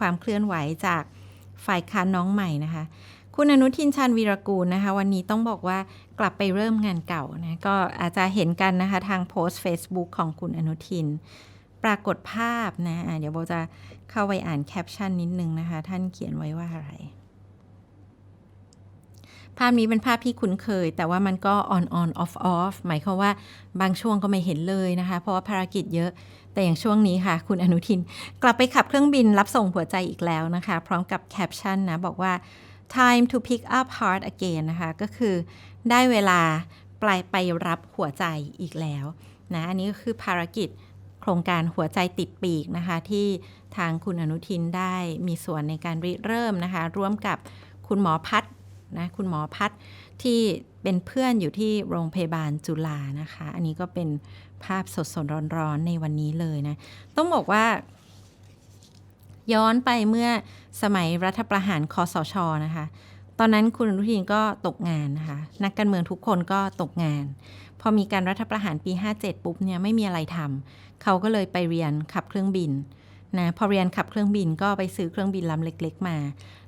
ความเคลื่อนไหวจากฝ่ายค้านน้องใหม่นะคะ คุณอนุทินชาญวีรกูลนะคะ วันนี้ต้องบอกว่ากลับไปเริ่มงานเก่านะก็อาจจะเห็นกันนะคะทางโพสต์ Facebook ของคุณอนุทิน ปรากฏภาพนะะเดี๋ยวโบจะเข้าไปอ่านแคปชั่นนิดนึงนะคะ ท่านเขียนไว้ว่าอะไร ภาพนี้เป็นภาพที่คุ้นเคย แต่ว่ามันก็ on on off off หมายความว่าบางช่วงก็ไม่เห็นเลยนะคะ เพราะว่าภารกิจเยอะ แต่อย่างช่วงนี้ค่ะ คุณอนุทิน กลับไปขับเครื่องบินรับส่งหัวใจอีกแล้วนะคะ พร้อมกับแคปชั่นนะ บอกว่า time to pick up heart again นะคะ ก็คือได้เวลาปลายไปรับหัวใจอีกแล้วนะ อันนี้ก็คือภารกิจโครงการหัวใจติดปีกนะคะ ที่ทางคุณอนุทินได้มีส่วนในการริเริ่มนะคะ ร่วมกับคุณหมอพัฒ นะคุณหมอพัฒที่เป็นเพื่อนอยู่ที่โรงพยาบาลจุฬานะคะ อันนี้ก็เป็นภาพสดๆร้อนๆในวันนี้เลยนะ ต้องบอกว่า ย้อนไปเมื่อสมัยรัฐประหารคอสชนะคะ ตอนนั้นคุณอนุทินก็ตกงานนะคะ นักการเมืองทุกคนก็ตกงาน พอมีการรัฐประหารปี 57 ปุ๊บเนี่ยไม่มีอะไรทำเขาก็เลยไปเรียนขับเครื่องบินนะพอเรียนขับเครื่องบินก็ไปซื้อเครื่องบินลำเล็ก ๆ มา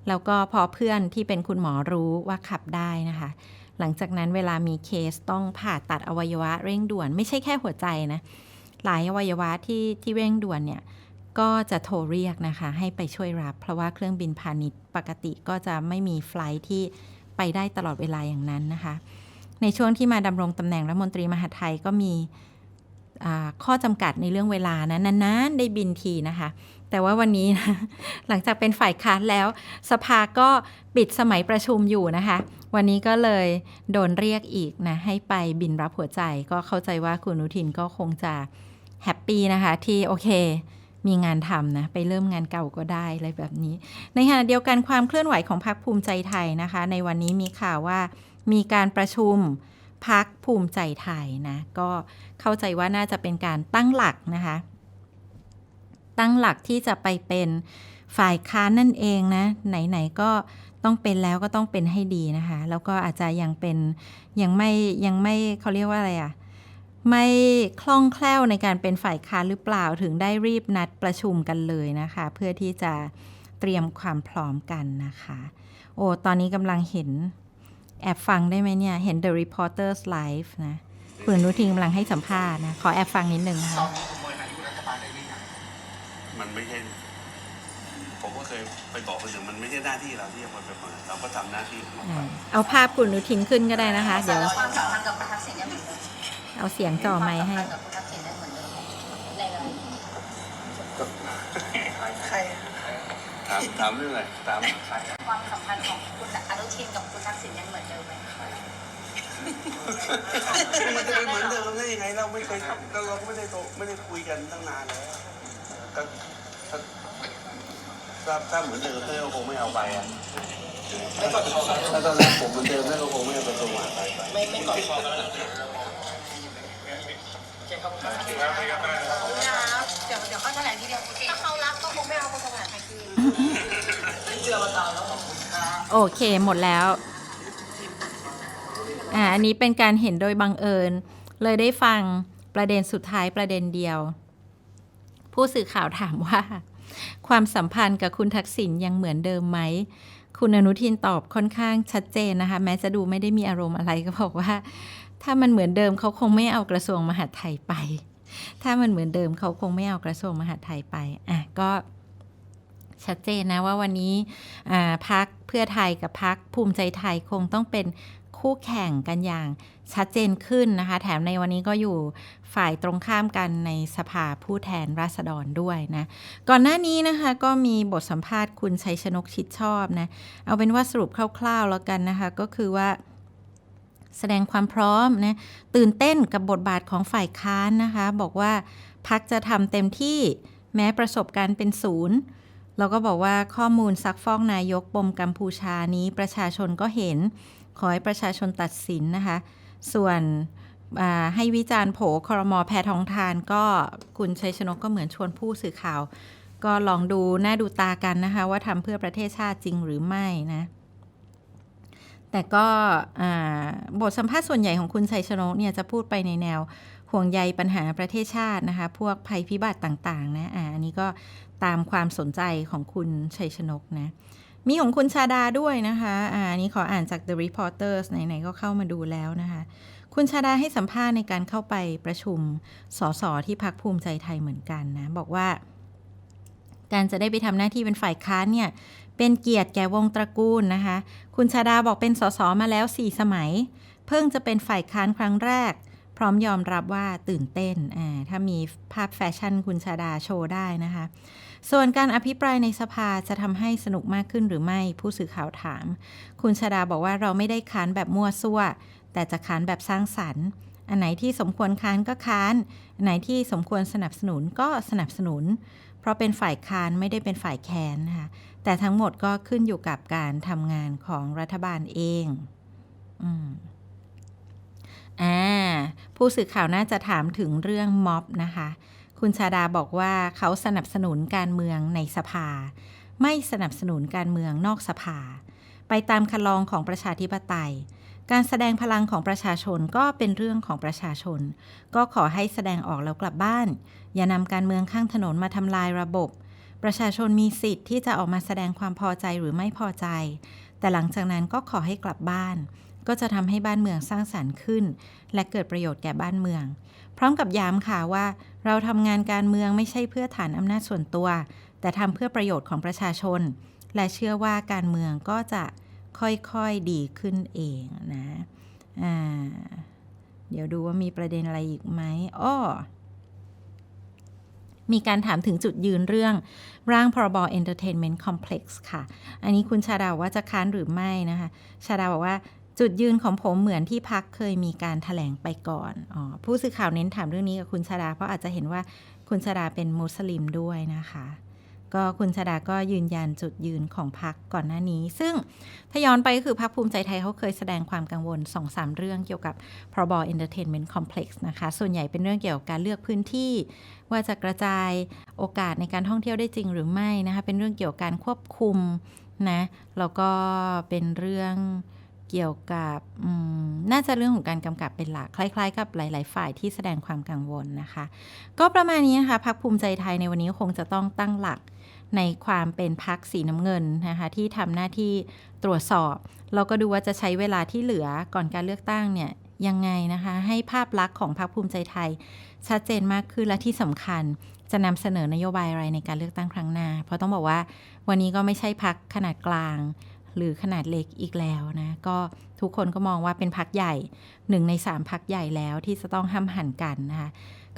แล้วก็พอเพื่อนที่เป็นคุณหมอรู้ว่าขับได้นะคะ หลังจากนั้นเวลามีเคสต้องผ่าตัดอวัยวะเร่งด่วน ไม่ใช่แค่หัวใจนะ หลายอวัยวะที่ที่เร่งด่วนเนี่ยก็จะโทรเรียกนะคะ ให้ไปช่วยรับ เพราะว่าเครื่องบินพาณิชย์ปกติก็จะไม่มีไฟลท์ที่ไปได้ตลอดเวลาอย่างนั้นนะคะ ในช่วงที่มาดำรงตำแหน่งรัฐมนตรีมหาไทยก็มีข้อจำกัดในเรื่องเวลานะนานๆ ได้บินทีนะคะ แต่ว่าวันนี้นะหลังจากเป็นฝ่ายค้านแล้ว สภาก็ปิดสมัยประชุมอยู่นะคะ วันนี้ก็เลยโดนเรียกอีกนะ ให้ไปบินรับหัวใจ ก็เข้าใจว่าคุณอนุทินก็คงจะแฮปปี้นะคะที่โอเคมีงานทำนะ ไปเริ่มงานเก่าก็ได้อะไรแบบนี้ ในขณะเดียวกันความเคลื่อนไหวของพรรคภูมิใจไทยนะคะ ในวันนี้มีข่าวว่ามีการประชุมพักภูมิใจไทยนะ ก็เข้าใจว่าน่าจะเป็นการตั้งหลักนะคะ ตั้งหลักที่จะไปเป็นฝ่ายค้านนั่นเองนะ ไหนๆก็ต้องเป็นแล้วก็ต้องเป็นให้ดีนะคะ แล้วก็อาจจะยังเป็นยังไม่ยังไม่เขาเรียกว่าอะไรอะ่ะไม่คล่องแคล่วในการเป็นฝ่ายค้านหรือเปล่าถึงได้รีบนัดประชุมกันเลยนะคะ เพื่อที่จะเตรียมความพร้อมกันนะคะ โอ้ ตอนนี้กำลังเห็นแอบฟังได้ไหมเนี่ย เห็น The Reporters Live นะ คุณอนุทินกำลังให้สัมภาษณ์นะ ขอแอบฟังนิดนึงนะคะ มันไม่ใช่ผมก็เคยไปบอกคนอื่นมันไม่ใช่หน้าที่เราที่จะไปเปิดเราก็ทำหน้าที่ของเราไปเอาภาพคุณอนุทินขึ้นก็ได้นะคะ เดี๋ยวความสัมพันธ์กับคุณทักษิณยังเหมือนเดิมเอาเสียงจ่อไมค์ให้ ความสัมพันธ์กับคุณทักษิณยังเหมือนเดิมในรายละเอียดใครถามถามเรื่องอะไรถามความสัมพันธ์ของคุณอนุทินกับคุณทักษิณยังเหมือนเดิมไหมมันจะเป็นเหมือนเดิมได้ยังไงเราไม่เคยทำเราก็ไม่ได้โตไม่ได้คุยกันตั้งนานแล้วก็ ถ้าถ้าถ้าเหมือนเดิมเต้ก็คงไม่เอาไปอะถ้าตอนแรกผมเหมือนเดิมเต้ก็คงไม่เอาไปตรงมาไปไปไม่ไม่ก่อนคอกันแล้วนะเดี๋ยวเดี๋ยวเขาแถลงทีเดียวถ้าเขารับก็คงไม่เอาคนสมัครใครคืนเจอมาตามแล้วขอบคุณครับโอเคหมดแล้ว อ่า อันนี้เป็นการเห็นโดยบังเอิญ เลยได้ฟังประเด็นสุดท้ายประเด็นเดียว ผู้สื่อข่าวถามว่า ความสัมพันธ์กับคุณทักษิณยังเหมือนเดิมไหม คุณอนุทินตอบค่อนข้างชัดเจนนะคะ แม้จะดูไม่ได้มีอารมณ์อะไรก็บอกว่า ถ้ามันเหมือนเดิมเขาคงไม่เอากระทรวงมหาดไทยไป ถ้ามันเหมือนเดิมเขาคงไม่เอากระทรวงมหาดไทยไปอะก็ชัดเจนนะว่าวันนี้พักเพื่อไทยกับพักภูมิใจไทยคงต้องเป็น คู่แข่งกันอย่างชัดเจนขึ้นนะคะ แถมในวันนี้ก็อยู่ฝ่ายตรงข้ามกันในสภาผู้แทนราษฎรด้วยนะ ก่อนหน้านี้นะคะก็มีบทสัมภาษณ์คุณชัยชนกชิดชอบนะ เอาเป็นว่าสรุปคร่าวๆแล้วกันนะคะ ก็คือว่าแสดงความพร้อมนะตื่นเต้นกับบทบาทของฝ่ายค้านนะคะ บอกว่าพักจะทำเต็มที่แม้ประสบการณ์เป็นศูนย์แล้วก็บอกว่าข้อมูลซักฟอกนายกปมกัมพูชานี้ประชาชนก็เห็น ขอให้ประชาชนตัดสินนะคะ ส่วนให้วิจารณ์โผคอรมอแพทองทานก็คุณชัยชนกก็เหมือนชวนผู้สื่อข่าว ก็ลองดูหน้าดูตากันนะคะ ว่าทำเพื่อประเทศชาติจริงหรือไม่นะ แต่ก็บทสัมภาษณ์ส่วนใหญ่ของคุณชัยชนกเนี่ยจะพูดไปในแนวห่วงใยปัญหาประเทศชาตินะคะ พวกภัยพิบัติต่างๆนะอ่าอันนี้ก็ตามความสนใจของคุณชัยชนกนะ มีของคุณชาดาด้วยนะคะอ่าอันนี้ขออ่านจาก The Reporters ไหนๆก็เข้ามาดูแล้วนะคะ คุณชาดาให้สัมภาษณ์ในการเข้าไปประชุมสสที่พักภูมิใจไทยเหมือนกันนะ บอกว่า การจะได้ไปทำหน้าที่เป็นฝ่ายค้านเนี่ยเป็นเกียรติแก่วงตระกูลนะคะ คุณชาดาบอกเป็นสสมาแล้ว 4 สมัย เพิ่งจะเป็นฝ่ายค้านครั้งแรก พร้อมยอมรับว่าตื่นเต้นอ่าถ้ามีภาพแฟชั่นคุณชาดาโชว์ได้นะคะ ส่วนการอภิปรายในสภาจะทำให้สนุกมากขึ้นหรือไม่ผู้สื่อข่าวถาม คุณชาดาบอกว่าเราไม่ได้ค้านแบบมั่วซั่ว แต่จะค้านแบบสร้างสรรค์ อันไหนที่สมควรค้านก็ค้านอันไหนที่สมควรสนับสนุนก็สนับสนุน เพราะเป็นฝ่ายค้านไม่ได้เป็นฝ่ายแค้นนะคะแต่ทั้งหมดก็ขึ้นอยู่กับการทำงานของรัฐบาลเองอืมอ่าผู้สื่อข่าวน่าจะถามถึงเรื่องม็อบนะคะ คุณชาดาบอกว่าเขาสนับสนุนการเมืองในสภา ไม่สนับสนุนการเมืองนอกสภา ไปตามคันลองของประชาธิปไตย การแสดงพลังของประชาชนก็เป็นเรื่องของประชาชน ก็ขอให้แสดงออกแล้วกลับบ้าน อย่านำการเมืองข้างถนนมาทำลายระบบ ประชาชนมีสิทธิ์ที่จะออกมาแสดงความพอใจหรือไม่พอใจ แต่หลังจากนั้นก็ขอให้กลับบ้าน ก็จะทำให้บ้านเมืองสร้างสรรค์ขึ้น และเกิดประโยชน์แก่บ้านเมือง พร้อมกับย้ำค่ะว่า เราทำงานการเมืองไม่ใช่เพื่อฐานอำนาจส่วนตัว แต่ทำเพื่อประโยชน์ของประชาชน และเชื่อว่าการเมืองก็จะค่อยๆดีขึ้นเองนะอ่าเดี๋ยวดูว่ามีประเด็นอะไรอีกไหมอ้อมีการถามถึงจุดยืนเรื่องร่างพรบ Entertainment Complex ค่ะ อันนี้คุณชาดาว่าจะค้านหรือไม่นะคะ ชาดาบอกว่า จุดยืนของผมเหมือนที่พักเคยมีการถแถลงไปก่อนออผู้สื่อข่าวเน้นถามเรื่องนี้กับคุณชาดา เพราะอาจจะเห็นว่าคุณชาดาเป็นมุสลิมด้วยนะคะ ก็คุณชาดาก็ยืนยันจุดยืนของพักก่อนหน้านี้ ซึ่งถ้าย้อนไปก็คือพักภูมิใจไทยเขาเคยแสดงความกังวล2-3เรื่องเกี่ยวกับพรบ Entertainment Complex นะคะ ส่วนใหญ่เป็นเรื่องเกี่ยวกับการเลือกพื้นที่ ว่าจะกระจายโอกาสในการท่องเที่ยวได้จริงหรือไม่นะคะเป็นเรื่องเกี่ยวกับการควบคุมนะแล้วก็เป็นเรื่อง เกี่ยวกับน่าจะเรื่องของการกำกับเป็นหลักคล้าย ๆ กับหลาย ๆ ฝ่ายที่แสดงความกังวลนะคะ ก็ประมาณนี้นะคะพักภูมิใจไทยในวันนี้คงจะต้องตั้งหลักในความเป็นพักสีน้ำเงินนะคะที่ทำหน้าที่ตรวจสอบ เราก็ดูว่าจะใช้เวลาที่เหลือก่อนการเลือกตั้งเนี่ยยังไงนะคะให้ภาพลักษณ์ของพรรคภูมิใจไทย ชัดเจนมากขึ้นและที่สำคัญจะนำเสนอนโยบายอะไรในการเลือกตั้งครั้งหน้า เพราะต้องบอกว่าวันนี้ก็ไม่ใช่พักขนาดกลาง หรือขนาดเล็กอีกแล้วนะก็ทุกคนก็มองว่าเป็นพักใหญ่หนึ่งในสามพักใหญ่แล้วที่จะต้องห้ามหันกันนะคะ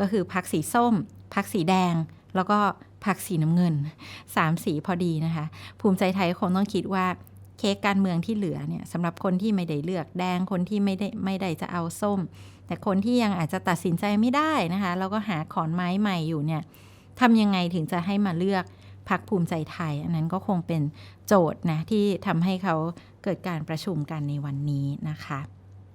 ก็คือพักสีส้ม พักสีแดง แล้วก็พักสีน้ำเงินสามสีพอดีนะคะ ภูมิใจไทยคงต้องคิดว่าเค้กการเมืองที่เหลือเนี่ยสำหรับคนที่ไม่ได้เลือกแดงคนที่ไม่ได้ไม่ได้จะเอาส้ม แต่คนที่ยังอาจจะตัดสินใจไม่ได้นะคะ แล้วก็หาขอนไม้ใหม่อยู่เนี่ยทำยังไงถึงจะให้มาเลือก พักภูมิใจไทย อันนั้นก็คงเป็นโจทย์นะที่ทำให้เขาเกิดการประชุมกันในวันนี้นะคะ